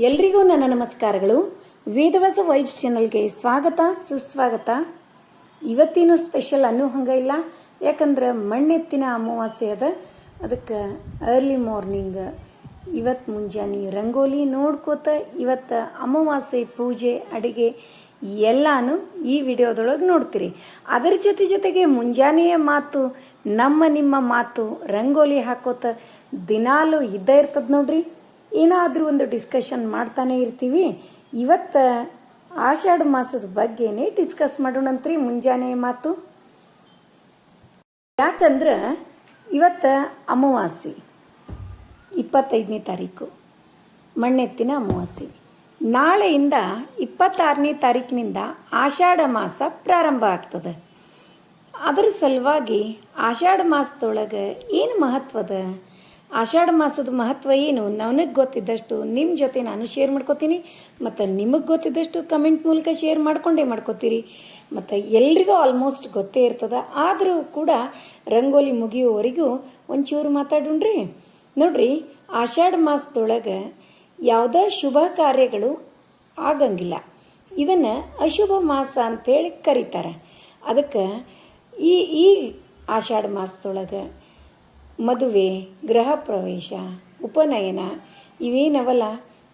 ಎಲ್ರಿಗೂ ನನ್ನ ನಮಸ್ಕಾರಗಳು. ವೇದವಾಸ ವೈಬ್ಸ್ ಚಾನಲ್ಗೆ ಸ್ವಾಗತ, ಸುಸ್ವಾಗತ. ಇವತ್ತೇನು ಸ್ಪೆಷಲ್ ಅನ್ನೋ ಹಂಗ ಇಲ್ಲ. ಯಾಕಂದ್ರೆ ಮಣ್ಣೆತ್ತಿನ ಅಮಾವಾಸ್ಯೆ ಅದ. ಅದಕ್ಕೆ ಅರ್ಲಿ ಮಾರ್ನಿಂಗ್ ಇವತ್ತು ಮುಂಜಾನೆ ರಂಗೋಲಿ ನೋಡ್ಕೋತ ಇವತ್ತು ಅಮಾವಾಸ್ಯೆ ಪೂಜೆ, ಅಡಿಗೆ ಎಲ್ಲಾನು ಈ ವಿಡಿಯೋದೊಳಗೆ ನೋಡ್ತೀರಿ. ಅದರ ಜೊತೆ ಜೊತೆಗೆ ಮುಂಜಾನೆಯ ಮಾತು, ನಮ್ಮ ನಿಮ್ಮ ಮಾತು, ರಂಗೋಲಿ ಹಾಕೋತ ದಿನಾಲು ಇದ್ದ ಇರ್ತದ ನೋಡ್ರಿ. ಏನಾದರೂ ಒಂದು ಡಿಸ್ಕಷನ್ ಮಾಡ್ತಾನೆ ಇರ್ತೀವಿ. ಇವತ್ತು ಆಷಾಢ ಮಾಸದ ಬಗ್ಗೆನೇ ಡಿಸ್ಕಸ್ ಮಾಡೋಣಂತ್ರಿ ಮುಂಜಾನೆ ಮಾತು. ಯಾಕಂದ್ರೆ ಇವತ್ತು ಅಮಾವಾಸ್ಯೆ, ಇಪ್ಪತ್ತೈದನೇ ತಾರೀಕು ಮಣ್ಣೆತ್ತಿನ ಅಮಾವಾಸ್ಯೆ. ನಾಳೆಯಿಂದ ಇಪ್ಪತ್ತಾರನೇ ತಾರೀಕಿನಿಂದ ಆಷಾಢ ಮಾಸ ಪ್ರಾರಂಭ ಆಗ್ತದೆ. ಅದರ ಸಲುವಾಗಿ ಆಷಾಢ ಮಾಸದೊಳಗೆ ಏನು ಮಹತ್ವದ? ಆಷಾಢ ಮಾಸದ ಮಹತ್ವ ಏನು? ನನಗೆ ಗೊತ್ತಿದ್ದಷ್ಟು ನಿಮ್ಮ ಜೊತೆ ನಾನು ಶೇರ್ ಮಾಡ್ಕೋತೀನಿ. ಮತ್ತು ನಿಮಗೆ ಗೊತ್ತಿದ್ದಷ್ಟು ಕಮೆಂಟ್ ಮೂಲಕ ಶೇರ್ ಮಾಡ್ಕೊಂಡೇ ಮಾಡ್ಕೋತೀರಿ. ಮತ್ತು ಎಲ್ರಿಗೂ ಆಲ್ಮೋಸ್ಟ್ ಗೊತ್ತೇ ಇರ್ತದೆ. ಆದರೂ ಕೂಡ ರಂಗೋಲಿ ಮುಗಿಯುವವರೆಗೂ ಒಂಚೂರು ರೀ ನೋಡ್ರಿ, ಆಷಾಢ ಮಾಸದೊಳಗೆ ಯಾವುದೇ ಶುಭ ಕಾರ್ಯಗಳು ಆಗಂಗಿಲ್ಲ. ಇದನ್ನು ಅಶುಭ ಮಾಸ ಅಂತೇಳಿ ಕರೀತಾರೆ. ಅದಕ್ಕೆ ಈ ಈ ಆಷಾಢ ಮಾಸದೊಳಗೆ ಮದುವೆ, ಗೃಹ ಪ್ರವೇಶ, ಉಪನಯನ ಇವೇನವಲ್ಲ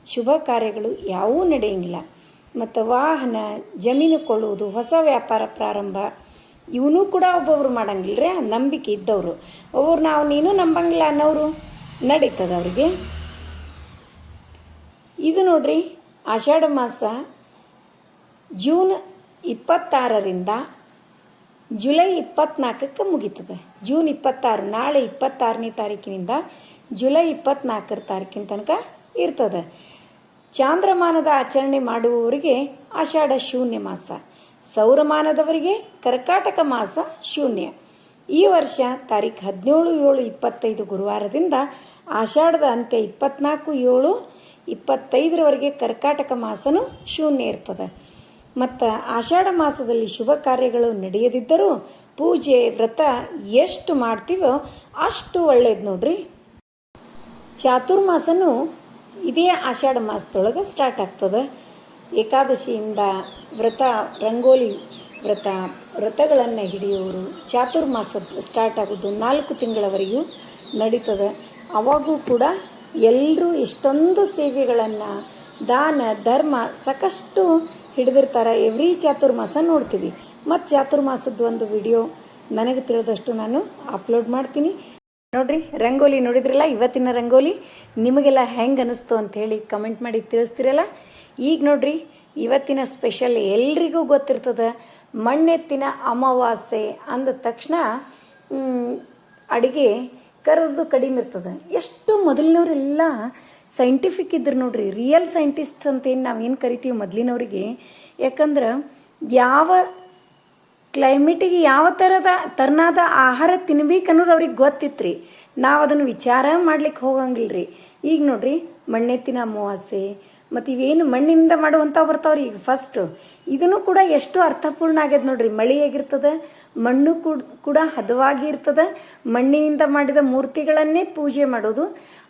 ಶುಭ ಕಾರ್ಯಗಳು ಯಾವೂ ನಡೆಯಂಗಿಲ್ಲ. ಮತ್ತು ವಾಹನ, ಜಮೀನು ಕೊಳ್ಳುವುದು, ಹೊಸ ವ್ಯಾಪಾರ ಪ್ರಾರಂಭ ಇವನು ಕೂಡ ಒಬ್ಬೊಬ್ರು ಮಾಡಂಗಿಲ್ಲ ರೀ ನಂಬಿಕೆ ಇದ್ದವರು. ಒಬ್ಬರು ನಾವು ನೀನು ನಂಬಂಗಿಲ್ಲ ಅನ್ನೋರು ನಡೀತದೆ ಅವ್ರಿಗೆ. ಇದು ನೋಡ್ರಿ, ಆಷಾಢ ಮಾಸ ಜೂನ್ ಇಪ್ಪತ್ತಾರರಿಂದ ಜುಲೈ ಇಪ್ಪತ್ನಾಲ್ಕಕ್ಕೆ ಮುಗೀತದೆ. ಜೂನ್ ಇಪ್ಪತ್ತಾರು, ನಾಳೆ ಇಪ್ಪತ್ತಾರನೇ ತಾರೀಕಿನಿಂದ ಜುಲೈ ಇಪ್ಪತ್ನಾಲ್ಕರ ತಾರೀಕಿನ ತನಕ ಇರ್ತದೆ. ಚಾಂದ್ರಮಾನದ ಆಚರಣೆ ಮಾಡುವವರಿಗೆ ಆಷಾಢ ಶೂನ್ಯ ಮಾಸ, ಸೌರಮಾನದವರಿಗೆ ಕರ್ಕಾಟಕ ಮಾಸ ಶೂನ್ಯ. ಈ ವರ್ಷ ತಾರೀಖು ಹದಿನೇಳು, ಏಳು, ಇಪ್ಪತ್ತೈದು ಗುರುವಾರದಿಂದ ಆಷಾಢದ ಅಂತ್ಯ ಇಪ್ಪತ್ನಾಲ್ಕು, ಏಳು, ಇಪ್ಪತ್ತೈದರವರೆಗೆ ಕರ್ಕಾಟಕ ಮಾಸನೂ ಶೂನ್ಯ ಇರ್ತದೆ. ಮತ್ತು ಆಷಾಢ ಮಾಸದಲ್ಲಿ ಶುಭ ಕಾರ್ಯಗಳು ನಡೆಯದಿದ್ದರೂ ಪೂಜೆ, ವ್ರತ ಎಷ್ಟು ಮಾಡ್ತೀವೋ ಅಷ್ಟು ಒಳ್ಳೇದು ನೋಡ್ರಿ. ಚಾತುರ್ಮಾಸನೂ ಇದೇ ಆಷಾಢ ಮಾಸದೊಳಗೆ ಸ್ಟಾರ್ಟ್ ಆಗ್ತದೆ. ಏಕಾದಶಿಯಿಂದ ವ್ರತ, ರಂಗೋಲಿ ವ್ರತ, ವ್ರತಗಳನ್ನು ಹಿಡಿಯೋರು ಚಾತುರ್ಮಾಸ ಸ್ಟಾರ್ಟ್ ಆಗೋದು ನಾಲ್ಕು ತಿಂಗಳವರೆಗೂ ನಡೀತದೆ. ಅವಾಗೂ ಕೂಡ ಎಲ್ಲರೂ ಎಷ್ಟೊಂದು ಸೇವೆಗಳನ್ನು ದಾನ, ಧರ್ಮ, ಸಾಕಷ್ಟು ಹಿಡಿದಿರ್ತಾರೆ. ಎವ್ರಿ ಚಾತುರ್ಮಾಸ ನೋಡ್ತೀವಿ. ಮತ್ತು ಚಾತುರ್ಮಾಸದ ಒಂದು ವಿಡಿಯೋ ನನಗೆ ತಿಳಿದಷ್ಟು ನಾನು ಅಪ್ಲೋಡ್ ಮಾಡ್ತೀನಿ. ನೋಡ್ರಿ, ರಂಗೋಲಿ ನೋಡಿದ್ರಲ್ಲ, ಇವತ್ತಿನ ರಂಗೋಲಿ? ನಿಮಗೆಲ್ಲ ಹೆಂಗೆ ಅನಿಸ್ತು ಅಂಥೇಳಿ ಕಮೆಂಟ್ ಮಾಡಿ ತಿಳಿಸ್ತಿರಲ್ಲ? ಈಗ ನೋಡ್ರಿ, ಇವತ್ತಿನ ಸ್ಪೆಷಲ್ ಎಲ್ರಿಗೂ ಗೊತ್ತಿರ್ತದೆ, ಮಣ್ಣೆತ್ತಿನ ಅಮಾವಾಸ್ಯೆ ಅಂದ ತಕ್ಷಣ ಅಡುಗೆ ಕರೆದು ಕಡಿಮೆ ಇರ್ತದೆ. ಎಷ್ಟು ಮೊದಲಿನವರೆಲ್ಲ ಸೈಂಟಿಫಿಕ್ ಇದ್ರು ನೋಡ್ರಿ ರಿಯಲ್ ಸೈಂಟಿಸ್ಟ್ ಅಂತೇನು ನಾವೇನು ಕರಿತೀವಿ ಮೊದಲಿನವ್ರಿಗೆ? ಯಾಕಂದ್ರೆ ಯಾವ ಕ್ಲೈಮೇಟಿಗೆ ಯಾವ ಥರದ ತರನಾದ ಆಹಾರ ತಿನ್ಬೇಕು ಅನ್ನೋದು ಅವ್ರಿಗೆ ಗೊತ್ತಿತ್ತು ರೀ ನಾವು ಅದನ್ನು ವಿಚಾರ ಮಾಡ್ಲಿಕ್ಕೆ ಹೋಗಂಗಿಲ್ಲ ರೀ ಈಗ ನೋಡ್ರಿ ಮಣ್ಣೆತ್ತಿನ ಅಮಾವಾಸೆ ಮತ್ತು ಇವೇನು ಮಣ್ಣಿಂದ ಮಾಡುವಂಥ ಬರ್ತಾವ್ರಿ ಈಗ ಫಸ್ಟು ಇದನ್ನು ಕೂಡ ಎಷ್ಟು ಅರ್ಥಪೂರ್ಣ ಆಗ್ಯದ ನೋಡ್ರಿ. ಮಳೆ ಆಗಿರ್ತದೆ ಮಣ್ಣು ಕೂಡ ಕೂಡ ಹದವಾಗಿ ಇರ್ತದೆ, ಮಣ್ಣಿನಿಂದ ಮಾಡಿದ ಮೂರ್ತಿಗಳನ್ನೇ ಪೂಜೆ ಮಾಡೋದು.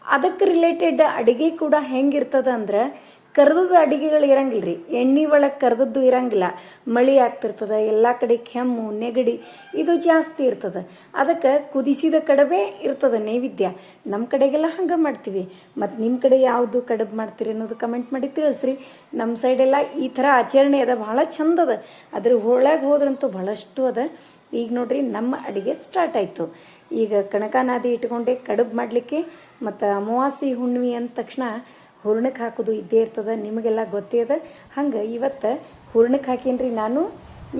ಅದಕ್ಕೆ ರಿಲೇಟೆಡ್ ಅಡುಗೆ ಕೂಡ ಹೆಂಗಿರ್ತದ ಅಂದ್ರೆ ಕರ್ದದ ಅಡಿಗೆಗಳು ಇರಂಗಿಲ್ಲ ರೀ ಎಣ್ಣೆ ಒಳಗೆ ಕರ್ದದ್ದು ಇರಂಗಿಲ್ಲ. ಮಳಿ ಆಗ್ತಿರ್ತದೆ, ಎಲ್ಲ ಕಡೆ ಕೆಮ್ಮು, ನೆಗಡಿ ಇದು ಜಾಸ್ತಿ ಇರ್ತದೆ. ಅದಕ್ಕೆ ಕುದಿಸಿದ ಕಡಬೆ ಇರ್ತದೆ ನೈವೇದ್ಯ. ನಮ್ಮ ಕಡೆಗೆಲ್ಲ ಹಂಗೆ ಮಾಡ್ತೀವಿ. ಮತ್ತು ನಿಮ್ಮ ಕಡೆ ಯಾವುದು ಕಡಬು ಮಾಡ್ತೀರಿ ಅನ್ನೋದು ಕಮೆಂಟ್ ಮಾಡಿ ತಿಳಿಸ್ರಿ. ನಮ್ಮ ಸೈಡೆಲ್ಲ ಈ ಥರ ಆಚರಣೆ ಅದ, ಭಾಳ ಚಂದ ಅದ. ಅದ್ರ ಒಳಗೆ ಹೋದ್ರಂತೂ ಭಾಳಷ್ಟು ಅದ. ಈಗ ನೋಡ್ರಿ, ನಮ್ಮ ಅಡಿಗೆ ಸ್ಟಾರ್ಟ್ ಆಯಿತು. ಈಗ ಕಣಕನಾದಿ ಇಟ್ಕೊಂಡೆ ಕಡುಬು ಮಾಡಲಿಕ್ಕೆ ಮತ್ತು ಅಮಾವಾಸ್ಯೆ ಹುಣ್ಣಿಮೆ ಅಂದ ತಕ್ಷಣ ಹೂರ್ಣಕ್ಕೆ ಹಾಕೋದು ಇದ್ದೇ ಇರ್ತದೆ, ನಿಮಗೆಲ್ಲ ಗೊತ್ತೇ ಅದ. ಹಂಗೆ ಇವತ್ತು ಹೂರ್ಣಕ್ಕೆ ಹಾಕೀನಿ ನಾನು.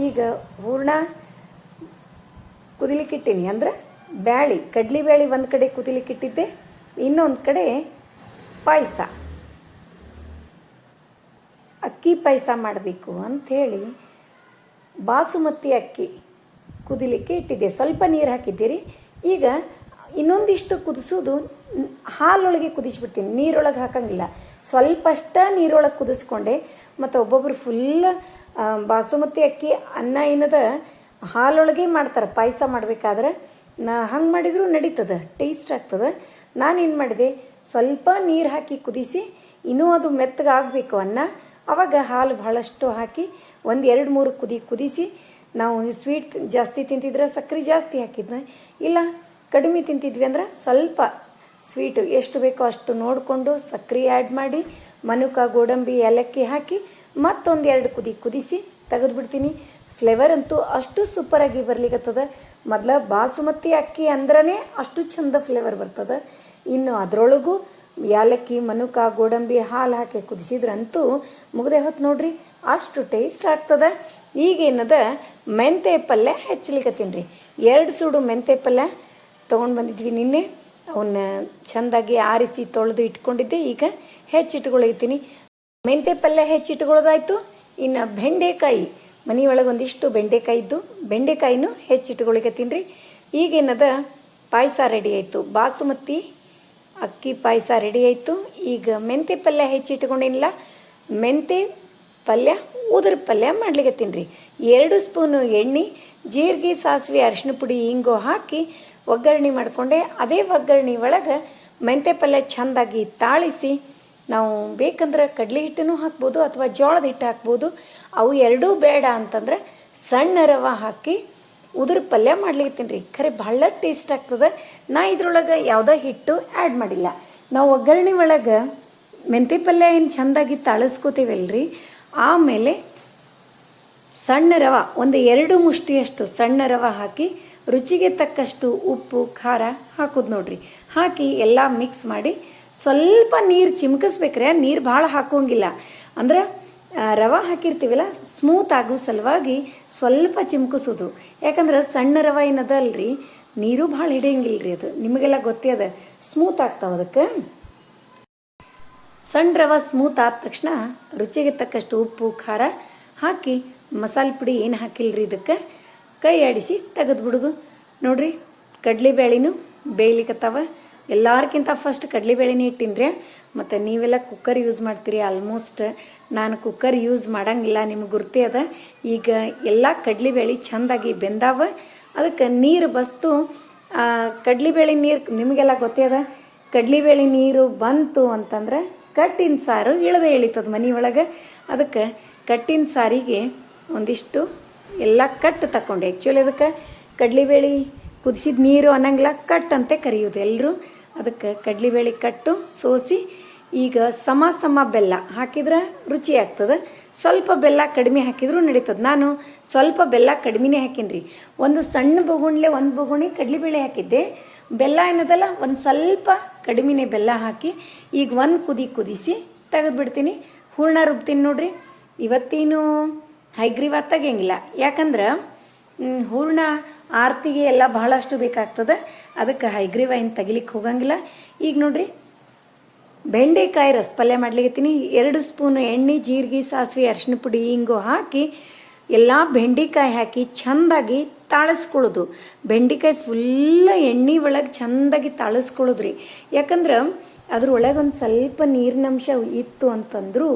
ಈಗ ಹೂರ್ಣ ಕುದಿಲಿಕ್ಕಿಟ್ಟೀನಿ ಅಂದ್ರೆ ಬ್ಯಾಳಿ, ಕಡ್ಲಿ ಬ್ಯಾಳಿ ಒಂದು ಕಡೆ ಕುದಿಲಿಕ್ಕಿಟ್ಟಿದ್ದೆ ಇನ್ನೊಂದು ಕಡೆ ಪಾಯಸ. ಅಕ್ಕಿ ಪಾಯಸ ಮಾಡಬೇಕು ಅಂಥೇಳಿ ಬಾಸುಮತಿ ಅಕ್ಕಿ ಕುದಿಲಿಕ್ಕೆ ಇಟ್ಟಿದ್ದೆ. ಸ್ವಲ್ಪ ನೀರು ಹಾಕಿದ್ದೀರಿ? ಈಗ ಇನ್ನೊಂದಿಷ್ಟು ಕುದಿಸೋದು ಹಾಲೊಳಗೆ ಕುದಿಸ್ಬಿಡ್ತೀನಿ, ನೀರೊಳಗೆ ಹಾಕಂಗಿಲ್ಲ. ಸ್ವಲ್ಪ ಅಷ್ಟ ನೀರೊಳಗೆ ಕುದಿಸ್ಕೊಂಡೆ, ಮತ್ತು ಒಬ್ಬೊಬ್ರು ಫುಲ್ ಬಾಸುಮತಿ ಅಕ್ಕಿ, ಅನ್ನ ಏನದ ಹಾಲೊಳಗೆ ಮಾಡ್ತಾರೆ. ಪಾಯಸ ಮಾಡಬೇಕಾದ್ರೆ ನಾ ಹಂಗೆ ಮಾಡಿದರೂ ನಡೀತದೆ, ಟೇಸ್ಟ್ ಆಗ್ತದೆ. ನಾನೇನು ಮಾಡಿದೆ, ಸ್ವಲ್ಪ ನೀರು ಹಾಕಿ ಕುದಿಸಿ, ಇನ್ನೂ ಅದು ಮೆತ್ತಗಾಗಬೇಕು ಅನ್ನ ಆವಾಗ ಹಾಲು ಬಹಳಷ್ಟು ಹಾಕಿ ಒಂದು ಎರಡು ಮೂರು ಕುದಿ ಕುದಿಸಿ, ನಾವು ಸ್ವೀಟ್ ಜಾಸ್ತಿ ತಿಂತಿದ್ರೆ ಸಕ್ಕರೆ ಜಾಸ್ತಿ ಹಾಕಿದ್ನ ಇಲ್ಲ, ಕಡಿಮೆ ತಿಂತಿದ್ವಿ ಅಂದ್ರೆ ಸ್ವಲ್ಪ ಸ್ವೀಟು ಎಷ್ಟು ಬೇಕೋ ಅಷ್ಟು ನೋಡಿಕೊಂಡು ಸಕ್ಕರೆ ಆ್ಯಡ್ ಮಾಡಿ, ಮನುಕ ಗೋಡಂಬಿ ಏಲಕ್ಕಿ ಹಾಕಿ ಮತ್ತೊಂದು ಎರಡು ಕುದಿ ಕುದಿಸಿ ತೆಗೆದುಬಿಡ್ತೀನಿ. ಫ್ಲೇವರ್ ಅಂತೂ ಅಷ್ಟು ಸೂಪರಾಗಿ ಬರ್ಲಿಕ್ಕತ್ತದ ಮೊದಲ ಬಾಸುಮತಿ ಅಕ್ಕಿ ಅಂದ್ರೇ ಅಷ್ಟು ಚಂದ ಫ್ಲೇವರ್ ಬರ್ತದೆ. ಇನ್ನು ಅದರೊಳಗೂ ಏಲಕ್ಕಿ, ಮನುಕ, ಗೋಡಂಬಿ ಹಾಲು ಹಾಕಿ ಕುದಿಸಿದ್ರಂತೂ ಮುಗದೆ ಹೊತ್ತು ನೋಡ್ರಿ, ಅಷ್ಟು ಟೇಸ್ಟ್ ಆಗ್ತದೆ. ಈಗೇನದ ಮೆಂತೆ ಪಲ್ಯ ಹೆಚ್ಚಲಿಕ್ಕೆ ರೀ. ಎರಡು ಸೂಡು ಮೆಂತೆ ಪಲ್ಯ ತೊಗೊಂಡು ಬಂದಿದ್ವಿ ನಿನ್ನೆ. ಅವನ್ನ ಚೆಂದಾಗಿ ಆರಿಸಿ ತೊಳೆದು ಇಟ್ಕೊಂಡಿದ್ದೆ. ಈಗ ಹೆಚ್ಚಿಟ್ಕೊಳ್ಳಿತೀನಿ ಮೆಂತೆ ಪಲ್ಯ ಹೆಚ್ಚಿಟ್ಕೊಳ್ಳೋದಾಯ್ತು ಇನ್ನು ಬೆಂಡೆಕಾಯಿ ಮನೆಯೊಳಗೆ ಒಂದಿಷ್ಟು ಬೆಂಡೆಕಾಯಿ ಇದ್ದು, ಬೆಂಡೆಕಾಯಿನೂ ಹೆಚ್ಚಿಟ್ಕೊಳಿಕತ್ತೀನಿ ರೀ ಈಗೇನದ ಪಾಯಸ ರೆಡಿ ಆಯಿತು. ಬಾಸುಮತಿ ಅಕ್ಕಿ ಪಾಯಸ ರೆಡಿ ಆಯಿತು. ಈಗ ಮೆಂತೆ ಪಲ್ಯ ಹೆಚ್ಚಿಟ್ಕೊಂಡಿಲ್ಲ ಮೆಂತೆ ಪಲ್ಯ, ಉದ್ರ ಪಲ್ಯ ಮಾಡ್ಲಿಕ್ಕೆ ತಿನ್ರಿ. ಎರಡು ಸ್ಪೂನು ಎಣ್ಣೆ, ಜೀರಿಗೆ ಸಾಸಿವೆ ಅರಿಶಿನ ಪುಡಿ ಹಿಂಗು ಹಾಕಿ ಒಗ್ಗರಣೆ ಮಾಡಿಕೊಂಡೆ. ಅದೇ ಒಗ್ಗರಣೆ ಒಳಗೆ ಮೆಂತೆ ಪಲ್ಯ ಚೆಂದಾಗಿ ತಾಳಿಸಿ ನಾವು ಬೇಕಂದ್ರೆ ಕಡಲೆ ಹಿಟ್ಟನ್ನು ಹಾಕ್ಬೋದು ಅಥವಾ ಜೋಳದ ಹಿಟ್ಟು ಹಾಕ್ಬೋದು. ಅವು ಎರಡೂ ಬೇಡ ಅಂತಂದ್ರೆ ಸಣ್ಣ ರವೆ ಹಾಕಿ ಉದುರು ಪಲ್ಯ ಮಾಡ್ಲಿಕ್ಕೆ ತಿನ್ರಿ. ಖರೆ ಭಾಳ ಟೇಸ್ಟ್ ಆಗ್ತದೆ. ನಾ ಇದ್ರೊಳಗೆ ಯಾವುದೇ ಹಿಟ್ಟು ಆ್ಯಡ್ ಮಾಡಿಲ್ಲ. ನಾವು ಒಗ್ಗರಣೆ ಒಳಗೆ ಮೆಂತೆ ಪಲ್ಯ ಏನು ಚೆಂದಾಗಿ ತಾಳಿಸ್ಕೋತೀವಲ್ರಿ? ಆಮೇಲೆ ಸಣ್ಣ ರವ, ಒಂದು ಎರಡು ಮುಷ್ಟಿಯಷ್ಟು ಸಣ್ಣ ರವ ಹಾಕಿ ರುಚಿಗೆ ತಕ್ಕಷ್ಟು ಉಪ್ಪು, ಖಾರ ಹಾಕೋದು ನೋಡ್ರಿ. ಹಾಕಿ ಎಲ್ಲ ಮಿಕ್ಸ್ ಮಾಡಿ ಸ್ವಲ್ಪ ನೀರು ಚಿಮ್ಕಿಸ್ಬೇಕ್ರೆ ನೀರು ಭಾಳ ಹಾಕೋಂಗಿಲ್ಲ. ಅಂದ್ರೆ ರವ ಹಾಕಿರ್ತೀವಲ್ಲ ಸ್ಮೂತ್ ಆಗೋ ಸಲುವಾಗಿ ಸ್ವಲ್ಪ ಚಿಮ್ಕಿಸೋದು. ಯಾಕಂದ್ರೆ ಸಣ್ಣ ರವೆ ಏನದ ಅಲ್ರಿ ನೀರು ಭಾಳ ಹಿಡಿಯಂಗಿಲ್ಲ ರೀ ಅದು. ನಿಮಗೆಲ್ಲ ಗೊತ್ತೇ ಅದ ಸ್ಮೂತ್ ಆಗ್ತಾವ ಅದಕ್ಕೆ. ಸಣ್ಣ ರವೆ ಸ್ಮೂತ್ ಆದ ತಕ್ಷಣ ರುಚಿಗೆ ತಕ್ಕಷ್ಟು ಉಪ್ಪು, ಖಾರ ಹಾಕಿ ಮಸಾಲೆ ಪುಡಿ ಏನು ಹಾಕಿಲ್ರಿ ಇದಕ್ಕೆ? ಕೈ ಆಡಿಸಿ ತೆಗೆದ್ಬಿಡೋದು ನೋಡ್ರಿ ಕಡಲೆಬೇಳೆನೂ ಬೇಯ್ಲಿಕ್ಕತ್ತಾವ ಎಲ್ಲಾರ್ಕಿಂತ ಫಸ್ಟ್ ಕಡಲೆಬೇಳೆನೇ ಇಟ್ಟಿನ್ರಿ. ಮತ್ತು ನೀವೆಲ್ಲ ಕುಕ್ಕರ್ ಯೂಸ್ ಮಾಡ್ತೀರಿ ಆಲ್ಮೋಸ್ಟ್ ನಾನು ಕುಕ್ಕರ್ ಯೂಸ್ ಮಾಡಂಗಿಲ್ಲ, ನಿಮ್ಗೆ ಗುರ್ತೇ ಅದ. ಈಗ ಎಲ್ಲ ಕಡಲೆಬೇಳೆ ಚೆಂದಾಗಿ ಬೆಂದಾವ. ಅದಕ್ಕೆ ನೀರು ಬಸ್ತು ಕಡಲೆಬೇಳೆ ನೀರು ನಿಮಗೆಲ್ಲ ಗೊತ್ತೇ ಅದ. ಕಡ್ಲಿಬೇಳೆ ನೀರು ಬಂತು ಅಂತಂದ್ರೆ ಕಟ್ಟಿನ ಸಾರು ಇಳದೆ ಇಳಿತದ ಮನೆ ಒಳಗೆ. ಅದಕ್ಕೆ ಕಟ್ಟಿನ ಸಾರಿಗೆ ಒಂದಿಷ್ಟು ಎಲ್ಲ ಕಟ್ಟು ತಕ್ಕೊಂಡೆ ಆ್ಯಕ್ಚುಲಿ ಅದಕ್ಕೆ ಕಡ್ಲಿಬೇಳೆ ಕುದಿಸಿದ ನೀರು ಅನ್ನಂಗಿಲ್ಲ, ಕಟ್ ಅಂತ ಕರೆಯೋದು ಎಲ್ಲರೂ ಅದಕ್ಕೆ ಕಡ್ಲಿಬೇಳೆ ಕಟ್ಟು ಸೋಸಿ ಈಗ ಸಮ ಸಮ ಬೆಲ್ಲ ಹಾಕಿದ್ರೆ ರುಚಿ ಆಗ್ತದೆ. ಸ್ವಲ್ಪ ಬೆಲ್ಲ ಕಡಿಮೆ ಹಾಕಿದ್ರೂ ನಡೀತದೆ. ನಾನು ಸ್ವಲ್ಪ ಬೆಲ್ಲ ಕಡಿಮೆನೇ ಹಾಕೀನಿ ರೀ ಒಂದು ಸಣ್ಣ ಬೊಗುಣಲೆ ಒಂದು ಬಗುಣಿ ಕಡ್ಲಿಬೇಳೆ ಹಾಕಿದ್ದೆ. ಬೆಲ್ಲ ಏನದಲ್ಲ, ಒಂದು ಸ್ವಲ್ಪ ಕಡಿಮೆನೇ ಬೆಲ್ಲ ಹಾಕಿ ಈಗ ಒಂದು ಕುದಿ ಕುದಿಸಿ ತೆಗೆದ್ಬಿಡ್ತೀನಿ. ಹೂರ್ಣ ರುಬ್ತೀನಿ ನೋಡ್ರಿ. ಇವತ್ತೇನು ಹೈಗ್ರೀವ ತೆಗಿಯಂಗಿಲ್ಲ. ಯಾಕಂದ್ರೆ ಹೂರ್ಣ ಆರತಿಗೆ ಎಲ್ಲ ಬಹಳಷ್ಟು ಬೇಕಾಗ್ತದೆ. ಅದಕ್ಕೆ ಹೈಗ್ರೀವ ಏನು ತೆಗಿಲಿಕ್ಕೆ ಹೋಗಂಗಿಲ್ಲ. ಈಗ ನೋಡ್ರಿ, ಬೆಂಡೆಕಾಯಿ ರಸ ಪಲ್ಯ ಮಾಡ್ಲಿಕತ್ತೀನಿ. ಎರಡು ಸ್ಪೂನ್ ಎಣ್ಣೆ, ಜೀರಿಗೆ, ಸಾಸಿವೆ ಅರಿಶಿನ ಪುಡಿ ಹಿಂಗು ಹಾಕಿ ಎಲ್ಲ ಬೆಂಡೆಕಾಯಿ ಹಾಕಿ ಚೆಂದಾಗಿ ತಾಳಿಸ್ಕೊಳ್ಳೋದು ಬೆಂಡೆಕಾಯಿ ಫುಲ್ಲ ಎಣ್ಣೆ ಒಳಗೆ ಚೆಂದಾಗಿ ತಾಳಿಸ್ಕೊಳ್ಳೋದ್ರಿ ಯಾಕಂದ್ರೆ ಅದ್ರೊಳಗೆ ಒಂದು ಸ್ವಲ್ಪ ನೀರಿನಂಶ ಇತ್ತು ಅಂತಂದ್ರೂ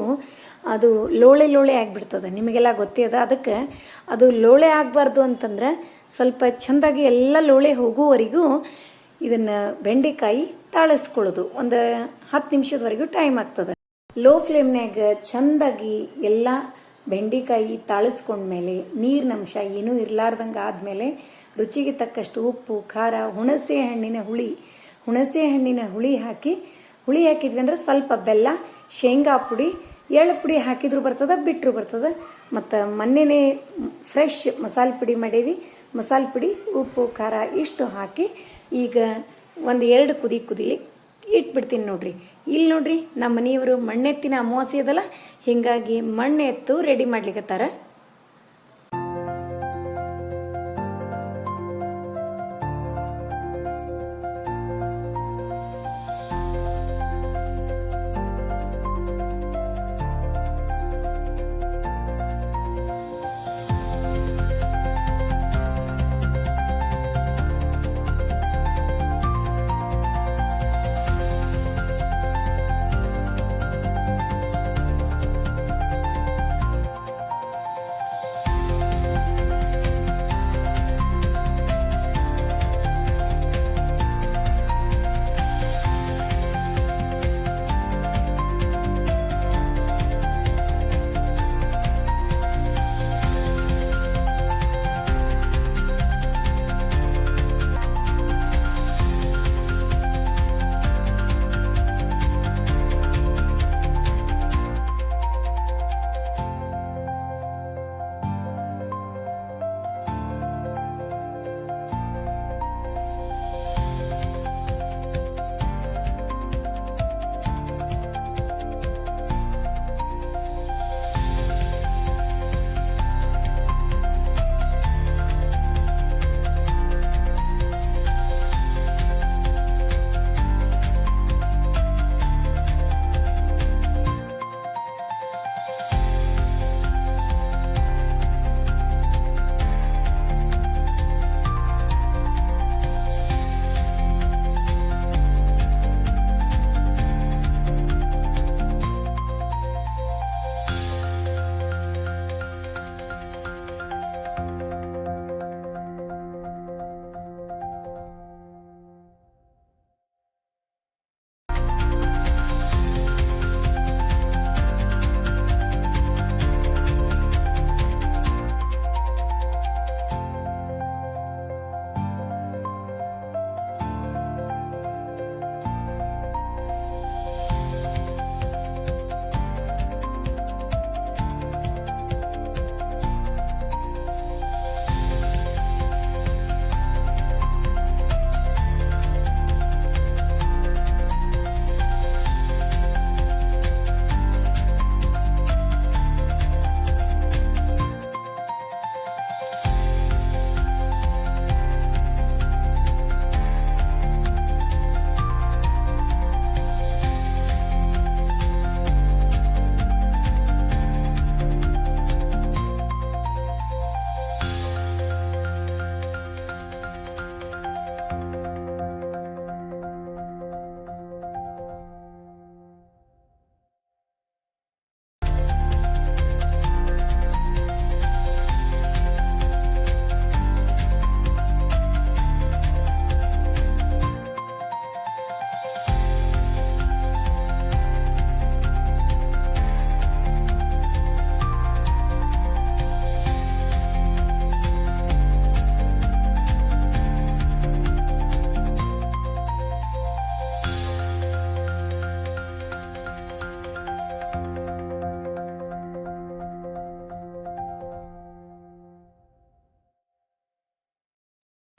ಅದು ಲೋಳೆ ಲೋಳೆ ಆಗಿಬಿಡ್ತದೆ. ನಿಮಗೆಲ್ಲ ಗೊತ್ತೇ ಅದ. ಅದಕ್ಕೆ ಅದು ಲೋಳೆ ಆಗಬಾರ್ದು ಅಂತಂದ್ರೆ ಸ್ವಲ್ಪ ಚೆಂದಾಗಿ ಎಲ್ಲ ಲೋಳೆ ಹೋಗುವವರೆಗೂ ಇದನ್ನು ಬೆಂಡೆಕಾಯಿ ತಾಳಿಸ್ಕೊಳ್ಳೋದು ಒಂದು ಹತ್ತು ನಿಮಿಷದವರೆಗೂ ಟೈಮ್ ಆಗ್ತದೆ. ಲೋ ಫ್ಲೇಮ್ನ್ಯಾಗ ಚೆಂದಾಗಿ ಎಲ್ಲ ಬೆಂಡೆಕಾಯಿ ತಾಳಿಸ್ಕೊಂಡ್ಮೇಲೆ ನೀರಿನಂಶ ಏನೂ ಇರಲಾರ್ದಂಗೆ ಆದಮೇಲೆ ರುಚಿಗೆ ತಕ್ಕಷ್ಟು ಉಪ್ಪು, ಖಾರ, ಹುಣಸೆ ಹಣ್ಣಿನ ಹುಳಿ, ಹುಣಸೆ ಹಣ್ಣಿನ ಹುಳಿ ಹಾಕಿ, ಹುಳಿ ಹಾಕಿದ್ವಿ ಅಂದ್ರೆ ಸ್ವಲ್ಪ ಬೆಲ್ಲ, ಶೇಂಗಾ ಪುಡಿ, ಎಳ್ಳು ಪುಡಿ ಹಾಕಿದ್ರು ಬರ್ತದೆ ಬಿಟ್ಟರು ಬರ್ತದೆ. ಮತ್ತು ಮೊನ್ನೆನೇ ಫ್ರೆಶ್ ಮಸಾಲೆ ಪುಡಿ ಮಾಡೇವಿ. ಮಸಾಲೆ ಪುಡಿ, ಉಪ್ಪು, ಖಾರ ಇಷ್ಟು ಹಾಕಿ ಈಗ ಒಂದು ಎರಡು ಕುದಿ ಕುದಿಲಿ ಇಟ್ಬಿಡ್ತೀನಿ ನೋಡ್ರಿ. ಇಲ್ಲಿ ನೋಡ್ರಿ ನಮ್ಮ ಮನೆಯವರು ಮಣ್ಣೆತ್ತಿನ ಅಮಾವಾಸ್ಯೆ ಅದಲ್ಲ? ಹೀಗಾಗಿ ಮಣ್ಣೆತ್ತು ರೆಡಿ ಮಾಡ್ಲಿಕತ್ತಾರ.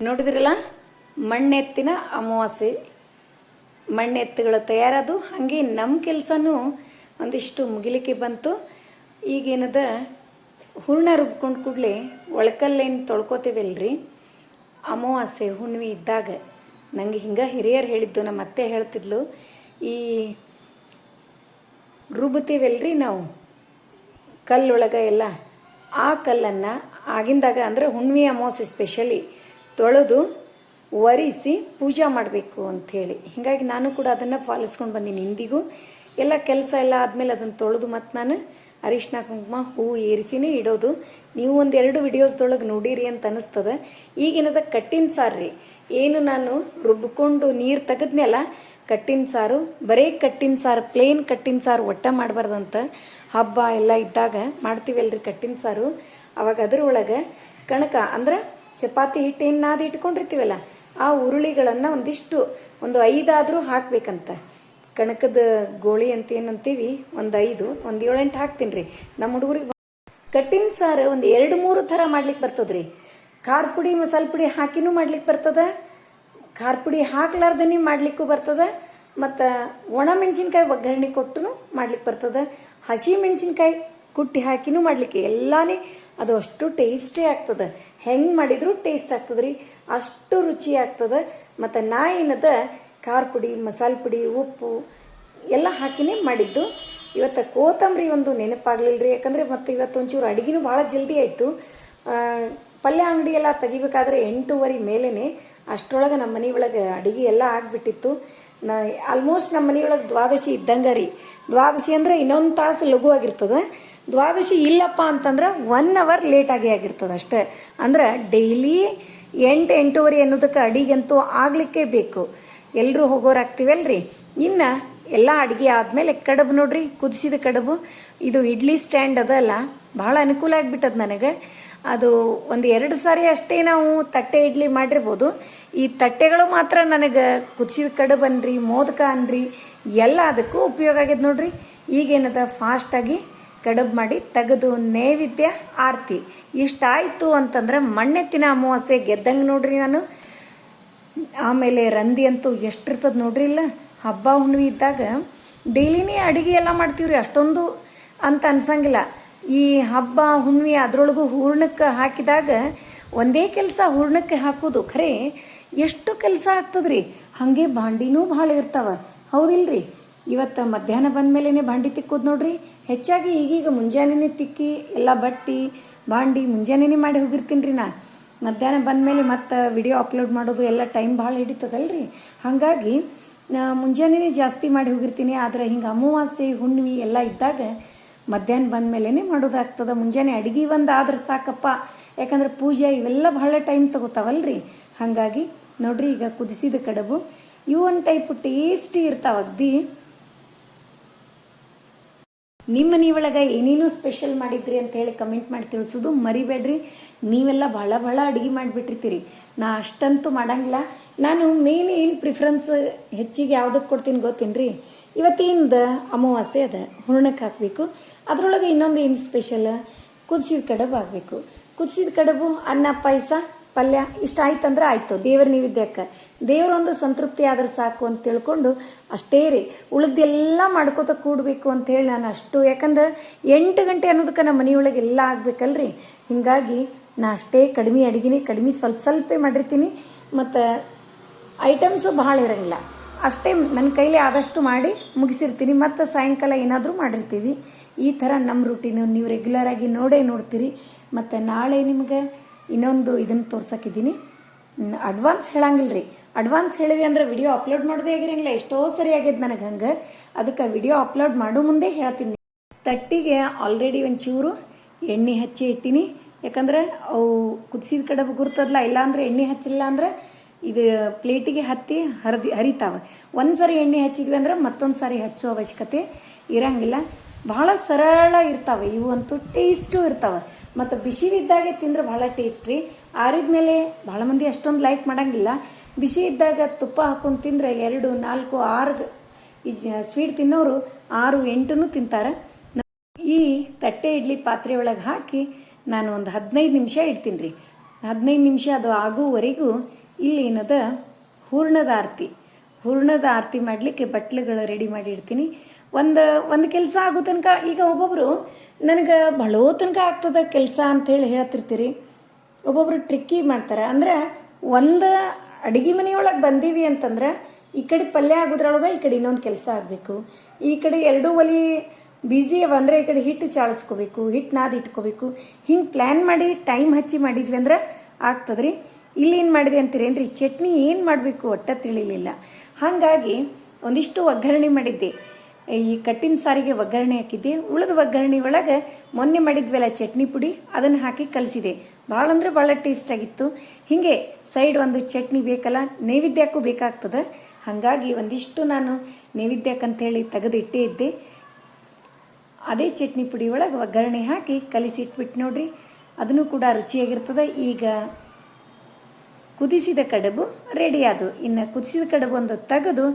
ನೋಡಿದ್ರಲ್ಲ? ಮಣ್ಣೆತ್ತಿನ ಅಮಾವಾಸ್ಯೆ. ಮಣ್ಣೆತ್ತುಗಳು ತಯಾರದು ಹಾಗೆ ನಮ್ಮ ಕೆಲಸನೂ ಒಂದಿಷ್ಟು ಮುಗಿಲಿಕ್ಕೆ ಬಂತು. ಈಗೇನದ? ಹೂರ್ಣ ರುಬ್ಕೊಂಡು ಕೂಡಲೇ ಒಳಕಲ್ಲೇನು ತೊಳ್ಕೊತೀವಲ್ರಿ? ಅಮಾವಾಸ್ಯೆ ಹುಣ್ಣಿಮೆ ಇದ್ದಾಗ. ನನಗೆ ಹಿಂಗೆ ಹಿರಿಯರು ಹೇಳಿದ್ದು ನಮ್ಮ ಅತ್ತೆ ಹೇಳ್ತಿದ್ಲು. ಈ ರುಬ್ತೀವಲ್ರಿ ನಾವು? ಕಲ್ಲೊಳಗೆ ಎಲ್ಲ. ಆ ಕಲ್ಲನ್ನು ಆಗಿಂದಾಗ ಅಂದರೆ ಹುಣ್ಣಿಮೆ ಅಮಾವಾಸ್ಯೆ ಸ್ಪೆಷಲಿ ತೊಳೆದು ಒರೆಸಿ ಪೂಜೆ ಮಾಡಬೇಕು ಅಂಥೇಳಿ. ಹೀಗಾಗಿ ನಾನು ಕೂಡ ಅದನ್ನು ಪಾಲಿಸ್ಕೊಂಡು ಬಂದೀನಿ ಇಂದಿಗೂ. ಎಲ್ಲ ಕೆಲಸ ಎಲ್ಲ ಆದಮೇಲೆ ಅದನ್ನು ತೊಳೆದು ಮತ್ತು ನಾನು ಅರಿಶಿನ ಕುಂಕುಮ ಹೂವು ಏರಿಸಿನೇ ಇಡೋದು. ನೀವು ಒಂದು ಎರಡು ವಿಡಿಯೋಸ್ದೊಳಗೆ ನೋಡಿರಿ ಅಂತ ಅನಿಸ್ತದ. ಈಗಿನದ ಕಟ್ಟಿನ ಸಾರು ರೀ. ಏನು ನಾನು ರುಬ್ಬಿಕೊಂಡು ನೀರು ತೆಗೆದ್ನೆಲ್ಲ ಕಟ್ಟಿನ ಸಾರು, ಬರೀ ಕಟ್ಟಿನ ಸಾರು, ಪ್ಲೇನ್ ಕಟ್ಟಿನ ಸಾರು ಒಟ್ಟ ಮಾಡಬಾರ್ದಂತ ಹಬ್ಬ ಎಲ್ಲ ಇದ್ದಾಗ ಮಾಡ್ತೀವಲ್ರಿ ಕಟ್ಟಿನ ಸಾರು. ಅವಾಗ ಅದರೊಳಗೆ ಕಣಕ ಅಂದ್ರೆ ಚಪಾತಿ ಹಿಟ್ಟೇನು ನಾದಿ ಇಟ್ಕೊಂಡಿರ್ತೀವಲ್ಲ, ಆ ಉರುಳಿಗಳನ್ನು ಒಂದಿಷ್ಟು, ಒಂದು ಐದಾದರೂ ಹಾಕ್ಬೇಕಂತ. ಕಣಕದ ಗೋಳಿ ಅಂತ ಏನಂತೀವಿ? ಒಂದು ಐದು, ಒಂದು ಏಳೆಂಟು ಹಾಕ್ತೀನಿ ರೀ ನಮ್ಮ ಹುಡುಗರಿಗೆ ಕಟ್ಟಿನ ಸಾರು ಒಂದು ಎರಡು ಮೂರು ಥರ ಮಾಡ್ಲಿಕ್ಕೆ ಬರ್ತದ್ರಿ. ಖಾರ ಪುಡಿ, ಮಸಾಲೆ ಪುಡಿ ಹಾಕಿನೂ ಮಾಡ್ಲಿಕ್ಕೆ ಬರ್ತದ. ಖಾರ ಪುಡಿ ಹಾಕ್ಲಾರ್ದನೇ ಮಾಡ್ಲಿಕ್ಕೂ ಬರ್ತದ. ಮತ್ತು ಒಣ ಮೆಣಸಿನ್ಕಾಯಿ ಒಗ್ಗರಣೆ ಕೊಟ್ಟು ಮಾಡ್ಲಿಕ್ಕೆ ಬರ್ತದ. ಹಸಿ ಮೆಣಸಿನ್ಕಾಯಿ ಕುಟ್ಟಿ ಹಾಕಿನೂ ಮಾಡ್ಲಿಕ್ಕೆ. ಎಲ್ಲಾನೇ ಅದು ಅಷ್ಟು ಟೇಸ್ಟಿ ಆಗ್ತದೆ. ಹೆಂಗೆ ಮಾಡಿದ್ರು ಟೇಸ್ಟ್ ಆಗ್ತದ್ರಿ. ಅಷ್ಟು ರುಚಿ ಆಗ್ತದೆ. ಮತ್ತು ನಾ ಏನದ, ಖಾರ ಪುಡಿ, ಮಸಾಲೆ ಪುಡಿ, ಉಪ್ಪು ಎಲ್ಲ ಹಾಕಿನೇ ಮಾಡಿದ್ದು. ಇವತ್ತು ಕೋತಂಬರಿ ಒಂದು ನೆನಪಾಗ್ಲಿಲ್ಲ ರೀ ಯಾಕಂದರೆ ಮತ್ತು ಇವತ್ತು ಒಂಚೂರು ಅಡುಗೆನೂ ಭಾಳ ಜಲ್ದಿ ಆಯಿತು. ಪಲ್ಯ ಅಂಗಡಿ ಎಲ್ಲ ತೆಗಿಬೇಕಾದ್ರೆ ಎಂಟೂವರೆ ಮೇಲೇ ಅಷ್ಟರೊಳಗೆ ನಮ್ಮ ಮನೆ ಒಳಗೆ ಅಡುಗೆ ಎಲ್ಲ ಆಗಿಬಿಟ್ಟಿತ್ತು. ನಾ ಆಲ್ಮೋಸ್ಟ್ ನಮ್ಮ ಮನೆಯೊಳಗೆ ದ್ವಾದಶಿ ಇದ್ದಂಗೆ ರೀ. ದ್ವಾದಶಿ ಅಂದರೆ ಇನ್ನೊಂದು ತಾಸು ಲಘುವಾಗಿರ್ತದೆ ದ್ವಾದಶಿ ಇಲ್ಲಪ್ಪ ಅಂತಂದ್ರೆ ಒನ್ ಅವರ್ ಲೇಟಾಗಿ ಆಗಿರ್ತದೆ ಅಷ್ಟೇ. ಅಂದ್ರೆ ಡೈಲಿ ಎಂಟು, ಎಂಟೂವರೆ ಅನ್ನೋದಕ್ಕೆ ಅಡಿಗಂತೂ ಆಗಲಿಕ್ಕೆ ಬೇಕು. ಎಲ್ಲರೂ ಹೋಗೋರಾಗ್ತೀವಲ್ರಿ ಇನ್ನು ಎಲ್ಲ ಅಡುಗೆ ಆದಮೇಲೆ ಕಡಬು ನೋಡ್ರಿ, ಕುದಿಸಿದ ಕಡಬು. ಇದು ಇಡ್ಲಿ ಸ್ಟ್ಯಾಂಡ್ ಅದಲ್ಲ ಭಾಳ ಅನುಕೂಲ ಆಗಿಬಿಟ್ಟದ ನನಗೆ. ಅದು ಒಂದು ಎರಡು ಸಾರಿ ಅಷ್ಟೇ ನಾವು ತಟ್ಟೆ ಇಡ್ಲಿ ಮಾಡಿರ್ಬೋದು. ಈ ತಟ್ಟೆಗಳು ಮಾತ್ರ ನನಗೆ ಕುದಿಸಿದ ಕಡಬು ಅನ್ರಿ ಮೋದಕ ಅನ್ರಿ, ಎಲ್ಲ ಅದಕ್ಕೂ ಉಪಯೋಗ ಆಗ್ಯದ ನೋಡ್ರಿ. ಈಗೇನದ ಫಾಸ್ಟಾಗಿ ಕಡುಬು ಮಾಡಿ ತೆಗೆದು ನೈವೇದ್ಯ, ಆರತಿ. ಇಷ್ಟಾಯಿತು ಅಂತಂದ್ರೆ ಮಣ್ಣೆತ್ತಿನ ಅಮಾವಾಸ್ಯೆ ಗೆದ್ದಂಗೆ ನೋಡ್ರಿ ನಾನು. ಆಮೇಲೆ ರಂದಿ ಅಂತೂ ಎಷ್ಟಿರ್ತದ ನೋಡ್ರಿ ಇಲ್ಲ. ಹಬ್ಬ ಹುಣ್ಣಿಮೆ ಇದ್ದಾಗ ಡೈಲಿನೇ ಅಡುಗೆ ಎಲ್ಲ ಮಾಡ್ತೀವ್ರಿ, ಅಷ್ಟೊಂದು ಅಂತ ಅನ್ಸಂಗಿಲ್ಲ. ಈ ಹಬ್ಬ ಹುಣ್ಣಿಮೆ ಅದರೊಳಗೂ ಹೂರ್ಣಕ್ಕೆ ಹಾಕಿದಾಗ ಒಂದೇ ಕೆಲಸ ಹೂರ್ಣಕ್ಕೆ ಹಾಕೋದು. ಖರೆ, ಎಷ್ಟು ಕೆಲಸ ಆಗ್ತದ್ರಿ? ಹಾಗೆ ಬಾಂಡಿನೂ ಭಾಳ ಇರ್ತಾವ. ಹೌದಿಲ್ರಿ? ಇವತ್ತು ಮಧ್ಯಾಹ್ನ ಬಂದ ಮೇಲೇ ಬಾಂಡಿ ತಿಕ್ಕೋದು ನೋಡ್ರಿ. ಹೆಚ್ಚಾಗಿ ಈಗೀಗ ಮುಂಜಾನೆನೇ ತಿಕ್ಕಿ, ಎಲ್ಲ ಬಟ್ಟಿ, ಬಾಂಡಿ ಮುಂಜಾನೆನೇ ಮಾಡಿ ಹೋಗಿರ್ತೀನಿ ರೀ ನಾ. ಮಧ್ಯಾಹ್ನ ಬಂದಮೇಲೆ ಮತ್ತೆ ವಿಡಿಯೋ ಅಪ್ಲೋಡ್ ಮಾಡೋದು ಎಲ್ಲ ಟೈಮ್ ಭಾಳ ಹಿಡಿತದಲ್ರಿ. ಹಾಗಾಗಿ ಮುಂಜಾನೆನೇ ಜಾಸ್ತಿ ಮಾಡಿ ಹೋಗಿರ್ತೀನಿ, ಆದರೆ ಹಿಂಗೆ ಅಮಾವಾಸ್ಯೆ, ಹುಣ್ಣಿಮೆ ಎಲ್ಲ ಇದ್ದಾಗ ಮಧ್ಯಾಹ್ನ ಬಂದ ಮೇಲೇ ಮಾಡೋದಾಗ್ತದೆ. ಮುಂಜಾನೆ ಅಡುಗೆ ಒಂದು ಆದ್ರೆ ಸಾಕಪ್ಪ. ಯಾಕಂದ್ರೆ ಪೂಜೆ ಇವೆಲ್ಲ ಭಾಳ ಟೈಮ್ ತಗೋತಾವಲ್ರಿ. ಹಾಗಾಗಿ ನೋಡ್ರಿ ಈಗ ಕುದಿಸಿದ ಕಡಬು, ಇವು ಒಂದು ಟೈಪ್ ಟೇಸ್ಟಿ ಇರ್ತಾವ ಅಗ್ದಿ. ನಿಮ್ಮ ಮನೆಯೊಳಗೆ ಏನೇನು ಸ್ಪೆಷಲ್ ಮಾಡಿದ್ರಿ ಅಂತ ಹೇಳಿ ಕಮೆಂಟ್ ಮಾಡಿ ತಿಳಿಸೋದು ಮರಿಬೇಡ್ರಿ. ನೀವೆಲ್ಲ ಭಾಳ ಭಾಳ ಅಡುಗೆ ಮಾಡಿಬಿಟ್ಟಿರ್ತೀರಿ. ನಾ ಅಷ್ಟಂತೂ ಮಾಡಂಗಿಲ್ಲ. ನಾನು ಮೇನ್ ಏನು ಪ್ರಿಫರೆನ್ಸ್ ಹೆಚ್ಚಿಗೆ ಯಾವುದಕ್ಕೆ ಕೊಡ್ತೀನಿ ಗೊತ್ತೇನು ರೀ ಅಮಾವಾಸ್ಯೆ ಅದ, ಹೂರ್ಣಕ್ಕೆ ಹಾಕಬೇಕು. ಅದರೊಳಗೆ ಇನ್ನೊಂದು ಏನು ಸ್ಪೆಷಲ್ ಕುದಿಸಿದ ಕಡಬು ಆಗಬೇಕು ಕುದಿಸಿದ ಕಡಬು, ಅನ್ನ, ಪಾಯಸ ಪಲ್ಯ ಇಷ್ಟ ಆಯ್ತಂದ್ರೆ ಆಯಿತು. ದೇವ್ರ ನೈವೇದ್ಯಕ್ಕೆ ದೇವರೊಂದು ಸಂತೃಪ್ತಿ ಆದ್ರೆ ಸಾಕು ಅಂತ ತಿಳ್ಕೊಂಡು ಅಷ್ಟೇ ರೀ. ಉಳಿದೆಲ್ಲ ಮಾಡ್ಕೋತ ಕೂಡಬೇಕು ಅಂತೇಳಿ ನಾನು ಅಷ್ಟು. ಯಾಕಂದ್ರೆ ಎಂಟು ಗಂಟೆ ಅನ್ನೋದಕ್ಕೆ ನಮ್ಮ ಮನೆಯೊಳಗೆ ಎಲ್ಲ ಆಗ್ಬೇಕಲ್ರಿ. ಹೀಗಾಗಿ ನಾ ಅಷ್ಟೇ ಕಡಿಮೆ ಅಡುಗೆನೇ ಕಡಿಮೆ ಸ್ವಲ್ಪ ಸ್ವಲ್ಪ ಮಾಡಿರ್ತೀನಿ. ಮತ್ತು ಐಟಮ್ಸು ಭಾಳ ಇರೋಂಗಿಲ್ಲ. ಅಷ್ಟೇ ನನ್ನ ಕೈಲಿ ಆದಷ್ಟು ಮಾಡಿ ಮುಗಿಸಿರ್ತೀನಿ. ಮತ್ತು ಸಾಯಂಕಾಲ ಏನಾದರೂ ಮಾಡಿರ್ತೀವಿ. ಈ ಥರ ನಮ್ಮ ರೂಟೀನು ನೀವು ರೆಗ್ಯುಲರಾಗಿ ನೋಡೇ ನೋಡ್ತೀರಿ. ಮತ್ತು ನಾಳೆ ನಿಮ್ಗೆ ಇನ್ನೊಂದು ಇದನ್ನು ತೋರ್ಸಕ್ಕಿದ್ದೀನಿ. ಅಡ್ವಾನ್ಸ್ ಹೇಳಂಗಿಲ್ಲ ರೀ ಅಡ್ವಾನ್ಸ್ ಹೇಳಿದೆ ಅಂದ್ರೆ ವಿಡಿಯೋ ಅಪ್ಲೋಡ್ ಮಾಡೋದೇ ಆಗಿರಂಗಿಲ್ಲ. ಎಷ್ಟೋ ಸರಿ ಆಗ್ಯದ ನನಗೆ ಹಂಗೆ. ಅದಕ್ಕೆ ವಿಡಿಯೋ ಅಪ್ಲೋಡ್ ಮಾಡೋ ಮುಂದೆ ಹೇಳ್ತೀನಿ. ತಟ್ಟಿಗೆ ಆಲ್ರೆಡಿ ಒಂಚೂರು ಎಣ್ಣೆ ಹಚ್ಚಿ ಇಟ್ಟೀನಿ. ಯಾಕಂದ್ರೆ ಅವು ಕುದಿಸಿದ ಕಡೆ ಗುರ್ತದಲ್ಲ ಇಲ್ಲಾಂದ್ರೆ ಎಣ್ಣೆ ಹಚ್ಚಿಲ್ಲ ಅಂದ್ರೆ ಇದು ಪ್ಲೇಟಿಗೆ ಹತ್ತಿ ಹರಿದಿ, ಹರಿತಾವೆ. ಒಂದು ಸಾರಿ ಎಣ್ಣೆ ಹಚ್ಚಿದ್ವಿ ಅಂದ್ರೆ ಮತ್ತೊಂದು ಸಾರಿ ಹಚ್ಚೋ ಅವಶ್ಯಕತೆ ಇರಂಗಿಲ್ಲ. ಭಾಳ ಸರಳ ಇರ್ತಾವೆ, ಇವು ಅಂತೂ ಟೇಸ್ಟು ಇರ್ತಾವೆ. ಮತ್ತು ಬಿಸಿವಿದ್ದಾಗೆ ತಿಂದ್ರೆ ಭಾಳ ಟೇಸ್ಟ್ ರೀ. ಆರಿದ ಮೇಲೆ ಭಾಳ ಮಂದಿ ಅಷ್ಟೊಂದು ಲೈಕ್ ಮಾಡೋಂಗಿಲ್ಲ. ಬಿಸಿ ಇದ್ದಾಗ ತುಪ್ಪ ಹಾಕ್ಕೊಂಡು ತಿಂದರೆ ಎರಡು, ನಾಲ್ಕು, ಆರು ಸ್ವೀಟ್ ತಿನ್ನೋರು ಆರು ಎಂಟು ತಿಂತಾರೆ. ಈ ತಟ್ಟೆ ಇಡ್ಲಿ ಪಾತ್ರೆ ಒಳಗೆ ಹಾಕಿ ನಾನು ಒಂದು ಹದಿನೈದು ನಿಮಿಷ ಇಡ್ತೀನಿ ರೀ. ಹದಿನೈದು ನಿಮಿಷ ಅದು ಆಗುವವರೆಗೂ ಇಲ್ಲಿ ಏನದ? ಹೂರ್ಣದ ಆರತಿ. ಹೂರ್ಣದ ಆರತಿ ಮಾಡಲಿಕ್ಕೆ ಬಟ್ಲುಗಳು ರೆಡಿ ಮಾಡಿ ಇಡ್ತೀನಿ. ಒಂದು ಒಂದು ಕೆಲಸ ಆಗೋ ತನಕ ಈಗ ಒಬ್ಬೊಬ್ಬರು ನನಗೆ ಬಳೋ ತನಕ ಆಗ್ತದೆ ಕೆಲಸ ಅಂತೇಳಿ ಹೇಳ್ತಿರ್ತೀರಿ. ಒಬ್ಬೊಬ್ರು ಟ್ರಿಕ್ಕಿ ಮಾಡ್ತಾರೆ. ಅಂದ್ರೆ ಒಂದು ಅಡುಗೆ ಮನೆಯೊಳಗೆ ಬಂದೀವಿ ಅಂತಂದ್ರೆ ಈ ಕಡೆ ಪಲ್ಯ ಆಗೋದ್ರೊಳಗೆ ಈ ಕಡೆ ಇನ್ನೊಂದು ಕೆಲಸ ಆಗಬೇಕು. ಈ ಕಡೆ ಎರಡೂ ಒಲಿ ಬ್ಯುಸಿ ಅವ ಅಂದರೆ ಈ ಕಡೆ ಹಿಟ್ಟು ಚಾಳಿಸ್ಕೋಬೇಕು ಹಿಟ್ಟು ನಾದಿ ಇಟ್ಕೋಬೇಕು. ಹಿಂಗೆ ಪ್ಲ್ಯಾನ್ ಮಾಡಿ ಟೈಮ್ ಹಚ್ಚಿ ಮಾಡಿದ್ವಿ ಅಂದ್ರೆ ಆಗ್ತದ್ರಿ. ಇಲ್ಲಿ ಏನು ಮಾಡಿದೆ ಅಂತೀರೇನ್ರಿ ಚಟ್ನಿ ಏನು ಮಾಡಬೇಕು ಒಟ್ಟ ತಿಳಿಲಿಲ್ಲ. ಹಾಗಾಗಿ ಒಂದಿಷ್ಟು ಒಗ್ಗರಣೆ ಮಾಡಿದ್ದೆ. ಈ ಕಟ್ಟಿನ ಸಾರಿಗೆ ಒಗ್ಗರಣೆ ಹಾಕಿದ್ದೆ. ಉಳಿದ ಒಗ್ಗರಣೆ ಒಳಗೆ ಮೊನ್ನೆ ಮಾಡಿದ್ವಲ್ಲ ಚಟ್ನಿ ಪುಡಿ, ಅದನ್ನು ಹಾಕಿ ಕಲಿಸಿದೆ. ಭಾಳ ಅಂದರೆ ಭಾಳ ಟೇಸ್ಟ್ ಆಗಿತ್ತು. ಹೀಗೆ ಸೈಡ್ ಒಂದು ಚಟ್ನಿ ಬೇಕಲ್ಲ, ನೈವೇದ್ಯಕ್ಕೂ ಬೇಕಾಗ್ತದೆ. ಹಾಗಾಗಿ ಒಂದಿಷ್ಟು ನಾನು ನೈವೇದ್ಯಕ್ಕಂತೇಳಿ ತೆಗೆದಿಟ್ಟೇ ಇದ್ದೆ. ಅದೇ ಚಟ್ನಿ ಪುಡಿ ಒಳಗೆ ಒಗ್ಗರಣೆ ಹಾಕಿ ಕಲಿಸಿಟ್ಬಿಟ್ಟು ನೋಡ್ರಿ. ಅದನ್ನು ಕೂಡ ರುಚಿಯಾಗಿರ್ತದೆ. ಈಗ ಕುದಿಸಿದ ಕಡುಬು ರೆಡಿ ಆದು ಇನ್ನು ಕುದಿಸಿದ ಕಡುಬು ಒಂದು ತೆಗೆದು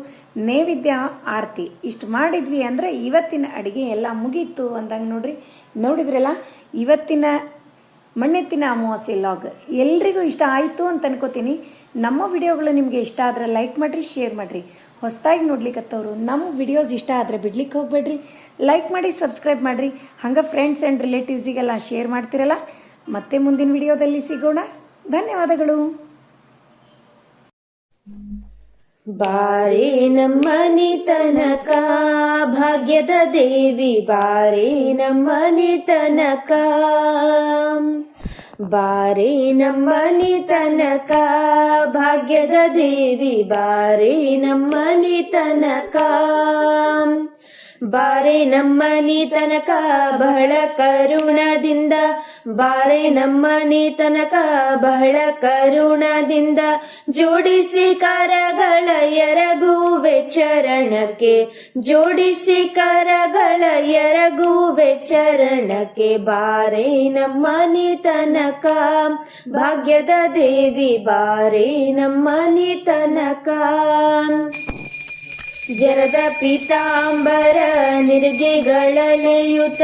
ನೈವೇದ್ಯ ಆರತಿ. ಇಷ್ಟು ಮಾಡಿದ್ವಿ ಅಂದರೆ ಇವತ್ತಿನ ಅಡುಗೆ ಎಲ್ಲ ಮುಗೀತು ಅಂದಂಗೆ ನೋಡ್ರಿ. ನೋಡಿದ್ರಲ್ಲ, ಇವತ್ತಿನ ಮಣ್ಣೆತ್ತಿನ ಅಮಾವಾಸ್ಯೆ ಲಾಗ್ ಎಲ್ರಿಗೂ ಇಷ್ಟ ಆಯಿತು ಅಂತ ಅನ್ಕೋತೀನಿ. ನಮ್ಮ ವಿಡಿಯೋಗಳು ನಿಮಗೆ ಇಷ್ಟ ಆದರೆ ಲೈಕ್ ಮಾಡಿರಿ ಶೇರ್ ಮಾಡಿರಿ. ಹೊಸದಾಗಿ ನೋಡ್ಲಿಕ್ಕತ್ತವರು ನಮ್ಮ ವಿಡಿಯೋಸ್ ಇಷ್ಟ ಆದರೆ ಬಿಡ್ಲಿಕ್ಕೆ ಹೋಗ್ಬೇಡ್ರಿ. ಲೈಕ್ ಮಾಡಿ ಸಬ್ಸ್ಕ್ರೈಬ್ ಮಾಡಿರಿ. ಹಂಗೆ ಫ್ರೆಂಡ್ಸ್ ಆ್ಯಂಡ್ ರಿಲೇಟಿವ್ಸಿಗೆಲ್ಲ ಶೇರ್ ಮಾಡ್ತಿರಲ್ಲ. ಮತ್ತೆ ಮುಂದಿನ ವಿಡಿಯೋದಲ್ಲಿ ಸಿಗೋಣ. ಧನ್ಯವಾದಗಳು. ಬಾರೆ ನಮ್ಮನೆ ಭಾಗ್ಯದ ದೇವಿ ಬಾರೆ ನಮ್ಮನೆ ತನಕ ಬಾರೆ ಭಾಗ್ಯದ ದೇವಿ ಬಾರೆ ನಮ್ಮನೆ ಬಾರೆ ನಮ್ಮನಿ ತನಕ ಬಹಳ ಕರುಣದಿಂದ, ಬಾರೆ ನಮ್ಮನಿ ತನಕ ಬಹಳ ಕರುಣದಿಂದ ಜೋಡಿಸಿ ಕರಗಳ ಎರಗುವೆ ಚರಣಕ್ಕೆ, ಜೋಡಿಸಿ ಕರಗಳ ಎರಗುವೆ ಚರಣಕ್ಕೆ ಬಾರೆ ನಮ್ಮನಿ ತನಕ, ಭಾಗ್ಯದ ದೇವಿ ಬಾರೆ ನಮ್ಮನಿ ತನಕ. ಜರದ ಪೀತಾಂಬರ ನಿರ್ಗೆಗಳಲೆಯುತ.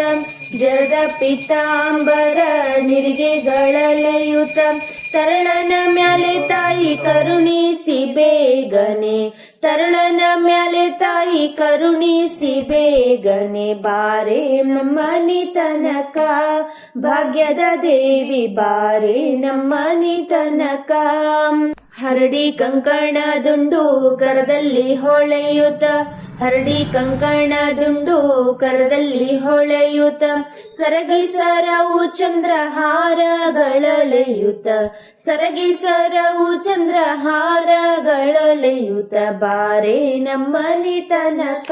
ಜರದ ಪೀತಾಂಬರ ನಿರ್ಗೆಗಳಲೆಯುತ. ತರಳನ ಮ್ಯಾಲೆ ತಾಯಿ ಕರುಣಿಸಿ ಬೇಗನೆ ತರಳನ ಮ್ಯಾಲೆ ತಾಯಿ ಕರುಣಿಸಿ ಬೇಗನೆ ಬಾರೆ ನಮ್ಮನಿ ತನಕ. ಭಾಗ್ಯದ ದೇವಿ ಬಾರೆ ನಮ್ಮನಿ ತನಕ. ಹರಡಿ ಕಂಕಣ ದುಂಡು ಕರದಲ್ಲಿ ಹೊಳೆಯುತ್ತ ಹರಡಿ ಕಂಕಣ ದುಂಡು ಕರದಲ್ಲಿ ಹೊಳೆಯುತ ಸರಗಿ ಸರವು ಚಂದ್ರಹಾರಗಳಲೆಯುತ ಸರಗಿ ಸರವು ಚಂದ್ರಹಾರಗಳಲೆಯುತ ಬಾರೆ ನಮ್ಮನಿ ತನಕ,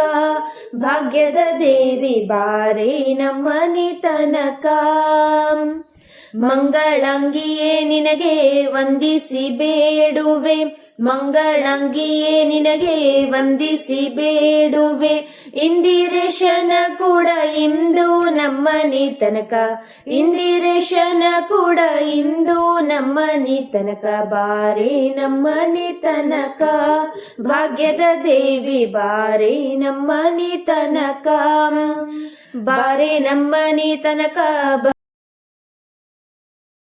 ಭಾಗ್ಯದ ದೇವಿ ಬಾರೆ ನಮ್ಮನಿ ತನಕ. ಮಂಗಳಂಗಿಯೇ ನಿನಗೆ ವಂದಿಸಿ ಬೇಡುವೆ ಮಂಗಳಂಗಿಯೇ ನಿನಗೆ ವಂದಿಸಿ ಬೇಡುವೆ. ಇಂದಿರೇಶನ ಕೂಡ ಇಂದು ನಮ್ಮನಿ ತನಕ. ಇಂದಿರೇಶನ ಕೂಡ ಇಂದು ನಮ್ಮನಿ ತನಕ. ಬಾರೆ ನಮ್ಮನಿ ತನಕ. ಭಾಗ್ಯದ ದೇವಿ, ಬಾರೆ ನಮ್ಮನಿ ತನಕ. ಬಾರೆ ನಮ್ಮನಿ ತನಕ.